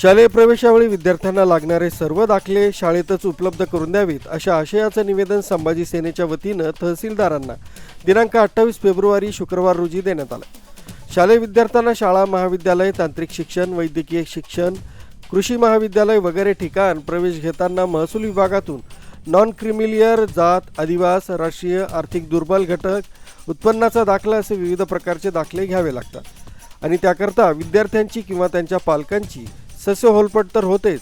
शालेय प्रवेशावेळी विद्यार्थ्यांना लागणारे सर्व दाखले शाळेतच उपलब्ध करून द्यावेत अशा आशयाचं निवेदन संभाजी सेनेच्या वतीनं तहसीलदारांना. दिनांक अठ्ठावीस फेब्रुवारी शुक्रवार रोजी देण्यात आलं. शालेय विद्यार्थ्यांना शाळा महाविद्यालय तांत्रिक शिक्षण वैद्यकीय शिक्षण कृषी महाविद्यालय वगैरे ठिकाण प्रवेश घेताना महसूल विभागातून नॉन क्रिमिलियर जात आदिवास राष्ट्रीय आर्थिक दुर्बल घटक उत्पन्नाचा दाखला असे विविध प्रकारचे दाखले घ्यावे लागतात. आणि त्याकरता विद्यार्थ्यांची किंवा त्यांच्या पालकांची ससे होलपट तर होतेच.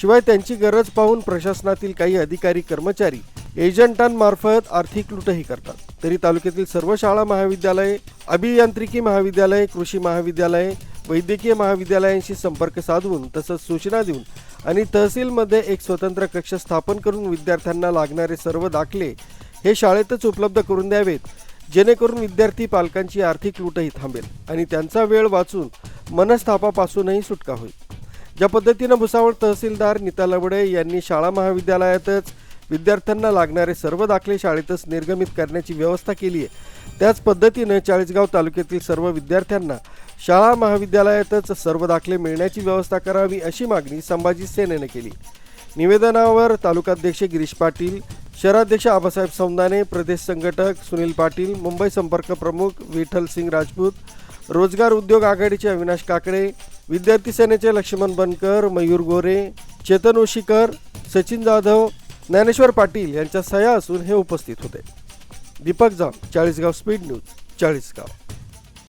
शिवाय त्यांची गरज पाहून प्रशासनातील काही अधिकारी कर्मचारी एजंटांमार्फत आर्थिक लुटही करतात. तरी तालुक्यातील सर्व शाळा महाविद्यालये अभियांत्रिकी महाविद्यालय कृषी महाविद्यालय वैद्यकीय महाविद्यालयांशी संपर्क साधून तसंच सूचना देऊन आणि तहसीलमध्ये एक स्वतंत्र कक्ष स्थापन करून विद्यार्थ्यांना लागणारे सर्व दाखले हे शाळेतच उपलब्ध करून द्यावेत जेणेकरून विद्यार्थी पालकांची आर्थिक लूटही थांबेल आणि त्यांचा वेळ वाचून मनस्तापापासूनही सुटका होईल. ज्या पद्धतीनं भुसावळ तहसीलदार नीता लवडे यांनी शाळा महाविद्यालयातच विद्यार्थ्यांना लागणारे सर्व दाखले शाळेतच निर्गमित करण्याची व्यवस्था केली आहे. त्याच पद्धतीनं चाळीसगाव तालुक्यातील सर्व विद्यार्थ्यांना शाळा महाविद्यालयातच सर्व दाखले मिळण्याची व्यवस्था करावी अशी मागणी संभाजी सेनेनं केली. निवेदनावर तालुकाध्यक्ष गिरीश पाटील शहराध्यक्ष आबासाहेब सौंदाने प्रदेश संघटक सुनील पाटील मुंबई संपर्क प्रमुख विठ्ठल सिंग राजपूत रोजगार उद्योग आघाडीचे अविनाश काकडे विद्यार्थी सेनेचे लक्ष्मण बनकर मयूर गोरे चेतन ओशीकर सचिन जाधव ज्ञानेश्वर पाटील यांच्या सह्या असून हे उपस्थित होते. Deepak Jam Chalisgaon speed news Chalisgaon.